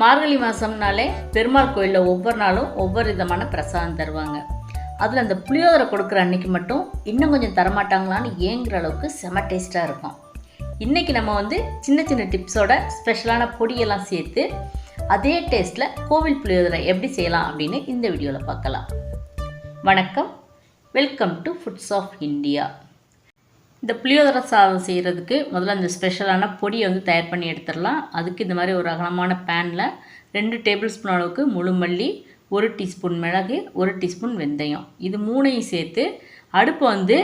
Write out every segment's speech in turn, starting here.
மார்கழி மாதம்னாலே பெருமாள் கோயிலில் ஒவ்வொரு நாளும் ஒவ்வொரு விதமான பிரசாதம் தருவாங்க. அதில் அந்த புளியோதரை கொடுக்குற அன்னைக்கு மட்டும் இன்னும் கொஞ்சம் தரமாட்டாங்களான்னு ஏங்குற அளவுக்கு செம டேஸ்ட்டாக இருக்கும். இன்றைக்கி நம்ம வந்து சின்ன சின்ன டிப்ஸோட ஸ்பெஷலான பொடியெல்லாம் சேர்த்து அதே டேஸ்ட்டில் கோவில் புளியோதரை எப்படி செய்யலாம் அப்படின்னு இந்த வீடியோவில் பார்க்கலாம். வணக்கம். Welcome to foods of India. இந்த புளியோதரை சாதம் செய்கிறதுக்கு முதல்ல அந்த ஸ்பெஷலான பொடியை வந்து தயார் பண்ணி எடுத்துடலாம். அதுக்கு இந்த மாதிரி ஒரு அகலமான பேனில் ரெண்டு டேபிள் ஸ்பூன் அளவுக்கு முழு மல்லி ஒரு டீஸ்பூன் மிளகு ஒரு டீஸ்பூன் வெந்தயம். இது மூணையும் சேர்த்து அடுப்பை வந்து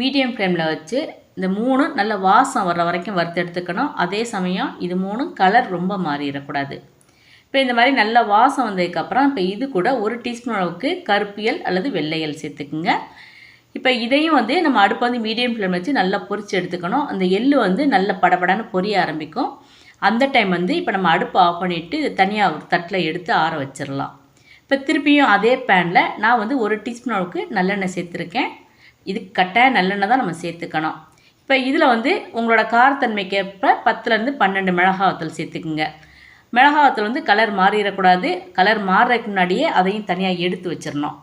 மீடியம் ஃப்ளேமில் வச்சு இந்த மூணு நல்ல வாசம் வர்ற வரைக்கும் வறுத்து எடுத்துக்கணும். அதே சமயம் இது மூணும் கலர் ரொம்ப மாறிடக்கூடாது. இப்போ இந்த மாதிரி நல்ல வாசம் வந்ததுக்கப்புறம் இப்போ இது கூட ஒரு டீஸ்பூன் அளவுக்கு கருப்பியல் அல்லது வெள்ளையல் சேர்த்துக்குங்க. இப்போ இதையும் வந்து நம்ம அடுப்பை வந்து மீடியம் ஃப்ளேம் வச்சு நல்லா பொரித்து எடுத்துக்கணும். அந்த எள்ளு வந்து நல்ல படபடன்னு பொரிய ஆரம்பிக்கும். அந்த டைம் வந்து இப்போ நம்ம அடுப்பை ஆஃப் பண்ணிவிட்டு தனியாக ஒரு தட்டில் எடுத்து ஆற வச்சிடலாம். இப்போ திருப்பியும் அதே பேனில் நான் வந்து ஒரு டீஸ்பூன் அளவுக்கு நல்லெண்ணெய் சேர்த்துருக்கேன். இது கட்டாய நல்லெண்ணெய் தான் நம்ம சேர்த்துக்கணும். இப்போ இதில் வந்து உங்களோட காரத்தன்மைக்கேற்ப பத்துலேருந்து பன்னெண்டு மிளகாவத்தல் சேர்த்துக்குங்க. மிளகாவத்தல் வந்து கலர் மாறிடக்கூடாது. கலர் மாறுறதுக்கு முன்னாடியே அதையும் தனியாக எடுத்து வச்சிடணும்.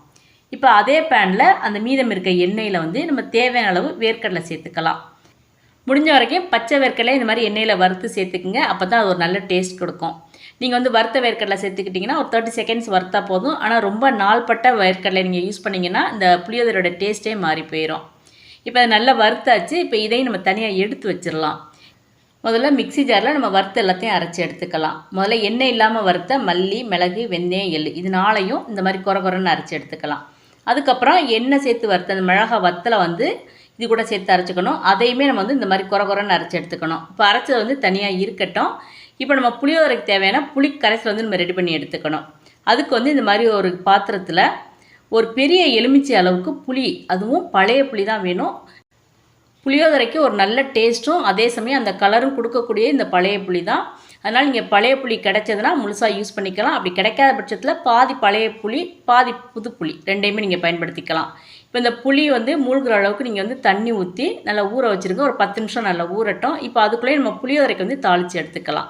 இப்போ அதே பேனில் அந்த மீதம் இருக்க எண்ணெயில் வந்து நம்ம தேவையான அளவு வேர்க்கடலை சேர்த்துக்கலாம். முடிஞ்ச வரைக்கும் பச்சை வேர்க்கடலை இந்த மாதிரி எண்ணெயில் வறுத்து சேர்த்துக்குங்க. அப்போ தான் அது ஒரு நல்ல டேஸ்ட் கொடுக்கும். நீங்கள் வந்து வறுத்த வேர்க்கடலை சேர்த்துக்கிட்டிங்கன்னா ஒரு தேர்ட்டி செகண்ட்ஸ் வறுத்தா போதும். ஆனால் ரொம்ப நாள்பட்ட வேர்க்கடலை நீங்கள் யூஸ் பண்ணிங்கன்னா இந்த புளியோதரோட டேஸ்ட்டே மாறி போயிடும் இப்போ அது நல்லா வறுத்தாச்சு. இப்போ இதையும் நம்ம தனியாக எடுத்து வச்சிடலாம். முதல்ல மிக்ஸி ஜாரில் நம்ம வறுத்து எல்லாத்தையும் அரைச்சி எடுத்துக்கலாம். முதல்ல எண்ணெய் இல்லாமல் வறுத்த மல்லி மிளகு வெந்தயம் எள்ளு இது நாளையும் இந்த மாதிரி குறை குறைன்னு அரைச்சி எடுத்துக்கலாம். அதுக்கப்புறம் எண்ணெய் சேர்த்து வறுத்த அந்த மிளகா வத்தலை வந்து இது கூட சேர்த்து அரைச்சிக்கணும். அதையுமே நம்ம வந்து இந்த மாதிரி குறை குறைன்னு அரைச்சி எடுத்துக்கணும். இப்போ அரைச்சது வந்து தனியாக இருக்கட்டும். இப்போ நம்ம புளியோதரைக்கு தேவையான புளி கரைசல் வந்து நம்ம ரெடி பண்ணி எடுத்துக்கணும். அதுக்கு வந்து இந்த மாதிரி ஒரு பாத்திரத்தில் ஒரு பெரிய எலுமிச்சை அளவுக்கு புளி அதுவும் பழைய புளி தான் வேணும். புளியோதரைக்கு ஒரு நல்ல டேஸ்ட்டும் அதே சமயம் அந்த கலரும் கொடுக்கக்கூடிய இந்த பழைய புளி தான். அதனால் நீங்கள் பழைய புளி கிடைச்சதுன்னா முழுசாக யூஸ் பண்ணிக்கலாம். அப்படி கிடைக்காத பட்சத்தில் பாதி பழைய புளி பாதி புது புளி ரெண்டையுமே நீங்கள் பயன்படுத்திக்கலாம். இப்போ இந்த புளி வந்து மூழ்கிற அளவுக்கு நீங்கள் வந்து தண்ணி ஊற்றி நல்லா ஊற வச்சுருங்க. ஒரு பத்து நிமிஷம் நல்லா ஊறட்டும். இப்போ அதுக்குள்ளேயே நம்ம புளியோதரைக்கு வந்து தாளித்து எடுத்துக்கலாம்.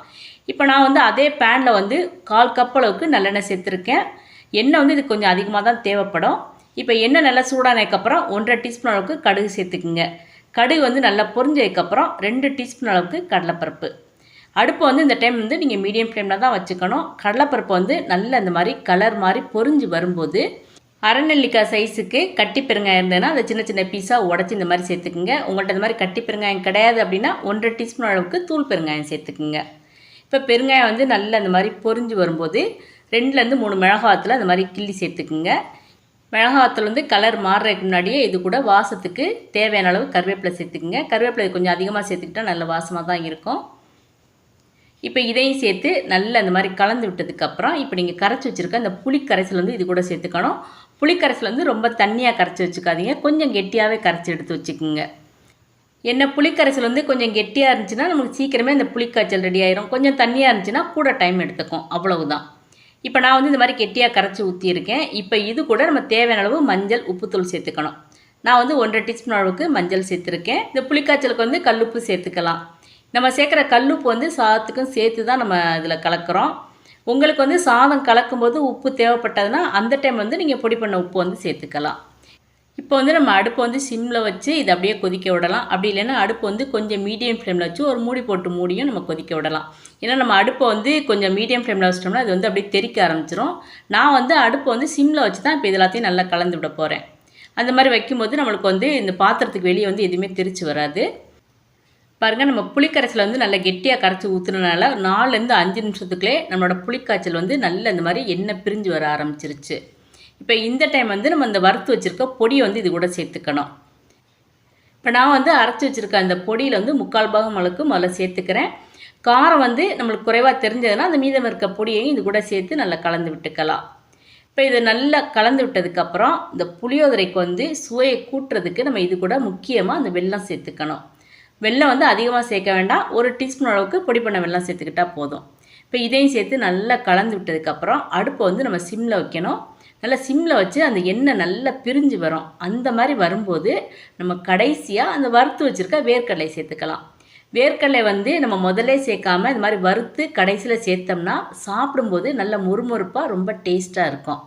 இப்போ நான் வந்து அதே பேனில் வந்து கால் கப் அளவுக்கு நல்லெண்ணெய் சேர்த்துருக்கேன். எண்ணெய் வந்து இது கொஞ்சம் அதிகமாக தான் தேவைப்படும். இப்போ எண்ணெய் நல்லா சூடானதுக்கப்புறம் ஒன்றரை டீஸ்பூன் அளவுக்கு கடுகு சேர்த்துக்குங்க. கடுகு வந்து நல்லா பொரிஞ்சதுக்கப்புறம் ரெண்டு டீஸ்பூன் அளவுக்கு கடலைப்பருப்பு. அடுப்பை வந்து இந்த டைம் வந்து நீங்கள் மீடியம் ஃப்ளேமில் தான் வச்சுக்கணும். கடலைப்பருப்பு வந்து நல்ல இந்த மாதிரி கலர் மாதிரி பொரிஞ்சு வரும்போது அரைநெல்லிக்காய் சைஸுக்கு கட்டி பெருங்காயம் இருந்ததுன்னா அதை சின்ன சின்ன பீஸாக உடச்சி இந்த மாதிரி சேர்த்துக்குங்க. உங்கள்கிட்ட இந்த மாதிரி கட்டி பெருங்காயம் கிடையாது அப்படின்னா ஒன்றரை டீஸ்பூன் அளவுக்கு தூள் பெருங்காயம் சேர்த்துக்குங்க. இப்போ பெருங்காயம் வந்து நல்ல இந்த மாதிரி பொரிஞ்சு வரும்போது ரெண்டுலேருந்து மூணு மிளகாத்தில் அந்த மாதிரி கிள்ளி சேர்த்துக்குங்க. மிளகாத்தில் வந்து கலர் மாறுறதுக்கு முன்னாடியே இது கூட வாசத்துக்கு தேவையான அளவு கருவேப்பிலை சேர்த்துக்குங்க. கருவேப்பிலை கொஞ்சம் அதிகமாக சேர்த்துக்கிட்டா நல்ல வாசமாக தான் இருக்கும். இப்போ இதையும் சேர்த்து நல்லா அந்த மாதிரி கலந்து விட்டதுக்கப்புறம் இப்போ நீங்கள் கரைச்சி வச்சுருக்க அந்த புளி கரைசல் வந்து இது கூட சேர்த்துக்கணும் புளி கரைசல் வந்து ரொம்ப தண்ணியாக கரைச்சி வச்சுக்காதீங்க. கொஞ்சம் கெட்டியாகவே கரைச்சி எடுத்து வச்சுக்கோங்க. என்ன புளிக்கரைசல் வந்து கொஞ்சம் கெட்டியாக இருந்துச்சுன்னா நமக்கு சீக்கிரமே அந்த புளிக்காய்ச்சல் ரெடி ஆயிரும். கொஞ்சம் தண்ணியாக இருந்துச்சுன்னா கூட டைம் எடுத்துக்கும். அவ்வளவுதான். இப்போ நான் வந்து இந்த மாதிரி கெட்டியாக கரைச்சி ஊற்றியிருக்கேன் இப்போ இது கூட நம்ம தேவையான அளவு மஞ்சள் உப்புத்தூள் சேர்த்துக்கணும். நான் வந்து ஒன்றரை டீஸ்பூன் அளவுக்கு மஞ்சள் சேர்த்துருக்கேன். இந்த புளிக்காய்ச்சலுக்கு வந்து கல்லுப்பு சேர்த்துக்கலாம். நம்ம சேர்க்குற கல்லுப்பு வந்து சாதத்துக்கும் சேர்த்து தான் நம்ம இதில் கலக்கிறோம். உங்களுக்கு வந்து சாதம் கலக்கும்போது உப்பு தேவைப்பட்டதுன்னா அந்த டைம் வந்து நீங்கள் பொடி பண்ண உப்பு வந்து சேர்த்துக்கலாம். இப்போ வந்து நம்ம அடுப்பை வந்து சிம்மில் வச்சு இதை அப்படியே கொதிக்க விடலாம். அப்படி இல்லைன்னா அடுப்பு வந்து கொஞ்சம் மீடியம் ஃப்ளேமில் வச்சு ஒரு மூடி போட்டு மூடியும் நம்ம கொதிக்க விடலாம். ஏன்னா நம்ம அடுப்பை வந்து கொஞ்சம் மீடியம் ஃப்ளேமில் வச்சிட்டோம்னா அது வந்து அப்படியே தெறிக்க ஆரம்பிச்சிடும் நான் வந்து அடுப்பை வந்து சிம்மில் வச்சு தான் இப்போ எல்லாத்தையும் நல்லா கலந்து விட போகிறேன் அந்த மாதிரி வைக்கும்போது நம்மளுக்கு வந்து இந்த பாத்திரத்துக்கு வெளியே வந்து எதுவுமே தெரிச்சு வராது. பாருங்கள் நம்ம புளிக்கரைசல் வந்து நல்லா கெட்டியாக கரைச்சி ஊற்றுனனால நாலுலேருந்து அஞ்சு நிமிஷத்துக்குள்ளே நம்மளோட புளிக்காய்ச்சல் வந்து நல்ல இந்த மாதிரி எண்ணெய் பிரிஞ்சு வர ஆரம்பிச்சிருச்சு. இப்போ இந்த டைம் வந்து நம்ம இந்த வறுத்து வச்சுருக்க பொடியை வந்து இது கூட சேர்த்துக்கணும். இப்போ நான் வந்து அரைச்சி வச்சுருக்க அந்த பொடியில் வந்து முக்கால் பாகம் அளவுக்கு முதல்ல சேர்த்துக்கிறேன். காரம் வந்து நம்மளுக்கு குறைவாக தெரிஞ்சதுன்னா அந்த மீதம் இருக்க பொடியையும் இது கூட சேர்த்து நல்லா கலந்து விட்டுக்கலாம். இப்போ இதை நல்லா கலந்து விட்டதுக்கப்புறம் இந்த புளியோதரைக்கு வந்து சுவையை கூட்டுறதுக்கு நம்ம இது கூட முக்கியமாக அந்த வெல்லம் சேர்த்துக்கணும். வெள்ளம் வந்து அதிகமாக சேர்க்க வேண்டாம். ஒரு டீஸ்பூன் அளவுக்கு பொடி பண்ண வெள்ளம் சேர்த்துக்கிட்டா போதும். இப்போ இதையும் சேர்த்து நல்லா கலந்து விட்டதுக்கப்புறம் அடுப்பை வந்து நம்ம சிம்மில் வைக்கணும். நல்லா சிம்மில் வச்சு அந்த எண்ணெய் நல்லா பிரிஞ்சு வரும். அந்த மாதிரி வரும்போது நம்ம கடைசியாக அந்த வறுத்து வச்சுருக்க வேர்க்கடலை சேர்த்துக்கலாம். வேர்க்கடலை வந்து நம்ம முதல்ல சேர்க்காம இது மாதிரி வறுத்து கடைசியில் சேர்த்தோம்னா சாப்பிடும்போது நல்ல முறுமுறுப்பாக ரொம்ப டேஸ்ட்டாக இருக்கும்.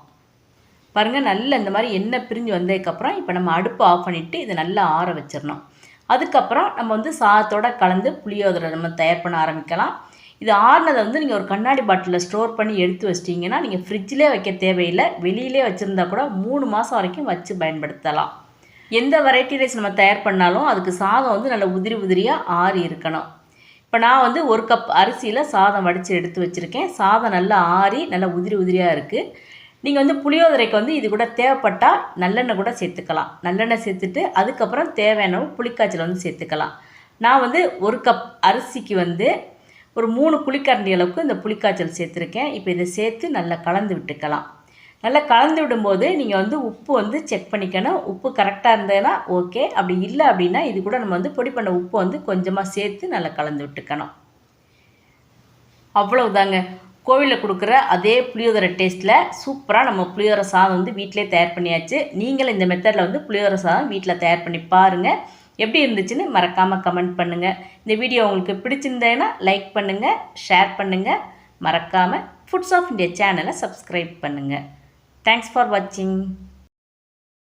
பாருங்கள் நல்ல இந்த மாதிரி எண்ணெய் பிரிஞ்சு வந்ததுக்கப்புறம் இப்போ நம்ம அடுப்பு ஆஃப் பண்ணிவிட்டு இதை நல்லா ஆற வச்சிடணும். அதுக்கப்புறம் நம்ம வந்து சாதத்தோட கலந்து புளியோதரை நம்ம தயார் பண்ண ஆரம்பிக்கலாம். இது ஆறுனதை வந்து நீங்கள் ஒரு கண்ணாடி பாட்டிலில் ஸ்டோர் பண்ணி எடுத்து வச்சிட்டிங்கன்னா நீங்கள் ஃப்ரிட்ஜிலே வைக்க தேவையில்லை. வெளியிலே வச்சுருந்தா கூட மூணு மாதம் வரைக்கும் வச்சு பயன்படுத்தலாம். எந்த வெரைட்டி ரைஸ் நம்ம தயார் பண்ணாலும் அதுக்கு சாதம் வந்து நல்ல உதிரி உதிரியாக ஆறி இருக்கணும். இப்போ நான் வந்து ஒரு கப் அரிசியில் சாதம் வடித்து எடுத்து வச்சுருக்கேன். சாதம் நல்லா ஆறி நல்லா உதிரி உதிரியாக இருக்குது நீங்கள் வந்து புளியோதரைக்கு வந்து இது கூட தேவைப்பட்டால் நல்லெண்ணெய் கூட சேர்த்துக்கலாம். நல்லெண்ணெய் சேர்த்துட்டு அதுக்கப்புறம் தேவையான புளிக்காய்ச்சல் வந்து சேர்த்துக்கலாம். நான் வந்து ஒரு கப் அரிசிக்கு வந்து ஒரு மூணு புளிக்கரண்டி அளவுக்கு இந்த புளிக்காய்ச்சல் சேர்த்துருக்கேன். இப்போ இதை சேர்த்து நல்லா கலந்து விட்டுக்கலாம். நல்லா கலந்து விடும்போது நீங்கள் வந்து உப்பு வந்து செக் பண்ணிக்கணும். உப்பு கரெக்டாக இருந்ததுன்னா ஓகே. அப்படி இல்லை அப்படின்னா இது கூட நம்ம வந்து பொடி பண்ண உப்பு வந்து கொஞ்சமாக சேர்த்து நல்லா கலந்து விட்டுக்கணும். அவ்வளவுதாங்க. கோவிலில் கொடுக்குற அதே புளியோதரை டேஸ்ட்டில் சூப்பராக நம்ம புளியோதரை சாதம் வந்து வீட்டிலே தயார் பண்ணியாச்சு. நீங்களும் இந்த மெத்தடில் வந்து புளியோதரை சாதம் வீட்டில் தயார் பண்ணி பாருங்கள் எப்படி இருந்துச்சுன்னு மறக்காமல் கமெண்ட் பண்ணுங்கள் இந்த வீடியோ உங்களுக்கு பிடிச்சிருந்தேன்னா லைக் பண்ணுங்கள் ஷேர் பண்ணுங்கள் மறக்காமல் ஃபுட்ஸ் ஆஃப் இந்தியா சேனலை சப்ஸ்கிரைப் பண்ணுங்கள் தேங்க்ஸ் ஃபார் வாட்சிங்